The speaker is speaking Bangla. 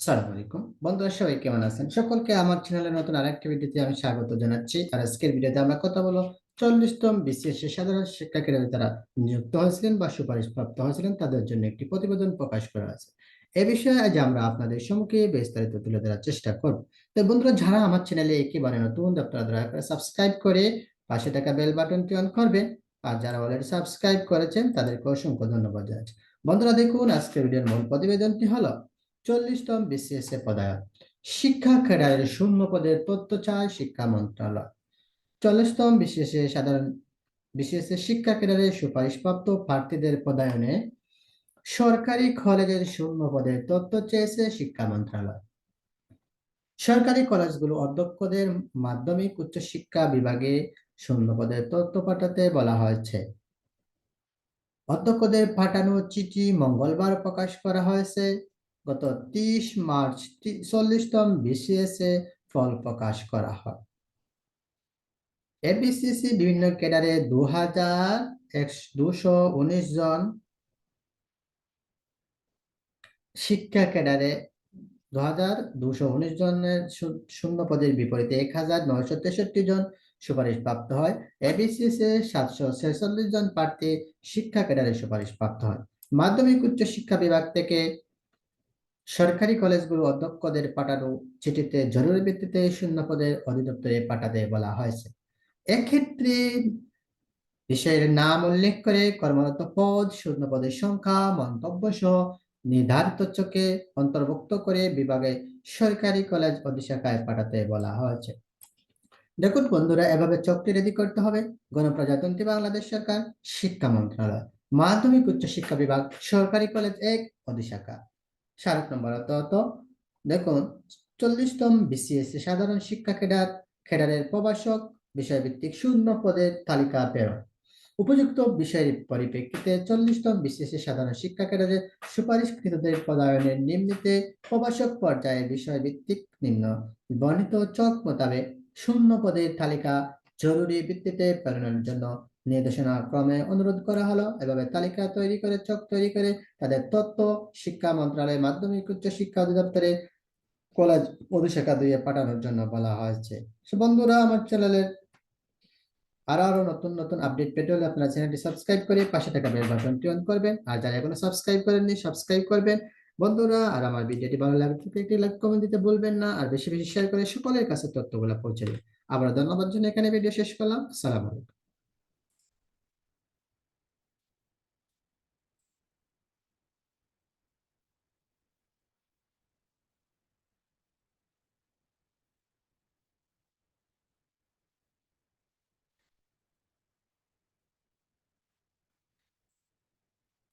আসসালামু আলাইকুম বন্ধুরা, সবাই কেমন আছেন? সকলকে আমার চ্যানেলের নতুন আরেকটি ভিডিওতে আমি স্বাগত জানাচ্ছি। আর আজকের ভিডিওতে আমরা কথা বলব চল্লিশতম বিসিএস সাধারণ শিক্ষা তারা নিযুক্ত হয়েছিলেন বা সুপারিশ প্রাপ্ত হয়েছিলেন, তাদের জন্য একটি প্রতিবেদন প্রকাশ করা আছে এ বিষয়ে আজ আমরা আপনাদের সম্মুখে বিস্তারিত তুলে ধরার চেষ্টা করব। তো বন্ধুরা, যারা আমার চ্যানেলে একেবারে নতুন, আপনারা দয়া করে সাবস্ক্রাইব করে পাশে থাকা বেল বাটনটি অন করবেন। আর যারা অলরেডি সাবস্ক্রাইব করেছেন, তাদেরকে অসংখ্য ধন্যবাদ জানাচ্ছি। বন্ধুরা, দেখুন, আজকের ভিডিওর মূল প্রতিবেদনটি হলো চল্লিশতম বিসিএস এ পদায়ন শিক্ষা ক্যাডারের শূন্য পদের তথ্য চায় শিক্ষা মন্ত্রণালয়। চল্লিশতম বিসিএস এ সাধারণ বিসিএস শিক্ষা ক্যাডারের সুপারিশপ্রাপ্ত প্রার্থীদের পদায়নে সরকারি কলেজের শূন্য পদের তথ্য চেয়েছে শিক্ষা মন্ত্রণালয়। সরকারি কলেজগুলো অধ্যক্ষদের মাধ্যমিক উচ্চশিক্ষা বিভাগে শূন্য পদের তথ্য পাঠাতে বলা হয়েছে। অধ্যক্ষদের পাঠানো চিঠি মঙ্গলবার প্রকাশ করা হয়েছে। গত তিরিশ মার্চ চল্লিশতম বিসিএস ফল প্রকাশ করা হয়। এবিসিসি বিভিন্ন ক্যাডারে দু হাজার দুশো উনিশ জন শিক্ষা ক্যাডারে দু হাজার দুশো উনিশ জনের শূন্য পদের বিপরীতে এক হাজার নয়শো তেষট্টি জন সুপারিশ প্রাপ্ত হয়। এবিসিএস এ সাতশো ছেচল্লিশ জন প্রার্থী শিক্ষা ক্যাডারে সুপারিশ প্রাপ্ত হয়। মাধ্যমিক উচ্চ শিক্ষা বিভাগ থেকে সরকারি কলেজগুলো অধ্যক্ষদের পাঠানো চিঠিতে জরুরি ভিত্তিতে শূন্য পদের অধিদপ্তরে পাঠাতে বলা হয়েছে। এক্ষেত্রে বিষয়ের নাম উল্লেখ করে কর্মরত পদ শূন্য পদের সংখ্যা মন্তব্য সহ নির্ধারিত চোখে অন্তর্ভুক্ত করে বিভাগে সরকারি কলেজ অধিশাখায় পাঠাতে বলা হয়েছে। দেখুন বন্ধুরা, এভাবে চোখটি রেডি করতে হবে। গণপ্রজাতন্ত্রী বাংলাদেশ সরকার, শিক্ষা মন্ত্রণালয়, মাধ্যমিক উচ্চ শিক্ষা বিভাগ, সরকারি কলেজ এক, অধিশাখা। সাত নম্বর অর্থাৎ দেখুন, চল্লিশতম বিসিএস সাধারণ শিক্ষা ক্যাডার ক্যাডারের প্রবাসক বিষয়ভিত্তিক শূন্য পদের তালিকা প্রেরণ উপযুক্ত বিষয়ের পরিপ্রেক্ষিতে চল্লিশতম বিসিএস সাধারণ শিক্ষা ক্যাডারের সুপারিশকৃতদের পদায়নের নিম্নিতে প্রবাসক পর্যায়ে বিষয়ভিত্তিক নিম্ন বর্ণিত চক মোতাবেক শূন্য পদের তালিকা জরুরি ভিত্তিতে প্রেরণের জন্য নির্দেশনা ক্রমে অনুরোধ করা হলো। এভাবে তালিকা তৈরি করে চক তৈরি করে তাদের তথ্য, শিক্ষা মন্ত্রণালয়ের মাধ্যমিক উচ্চ শিক্ষা অধিদপ্তরে কলেজ অভিষেকা দিয়ে পাঠানোর জন্য বলা হয়েছে। বন্ধুরা, আমার চ্যানেলের আরও আরও নতুন নতুন আপডেট পেতে হলে আপনারা চ্যানেলটি সাবস্ক্রাইব করে পাশে থাকা বেল বাটনটি অন করবেন। আর যারা এখনও সাবস্ক্রাইব করেননি, সাবস্ক্রাইব করবেন। বন্ধুরা, আর আমার ভিডিওটি ভালো লাগলে একটি লাইক, কমেন্ট দিতে বলবেন না। আর বেশি বেশি শেয়ার করে সকলের কাছে তথ্যগুলো পৌঁছে আবার ধন্যবাদ জন্য এখানে ভিডিও শেষ করলাম। সালাম আলাইকুম।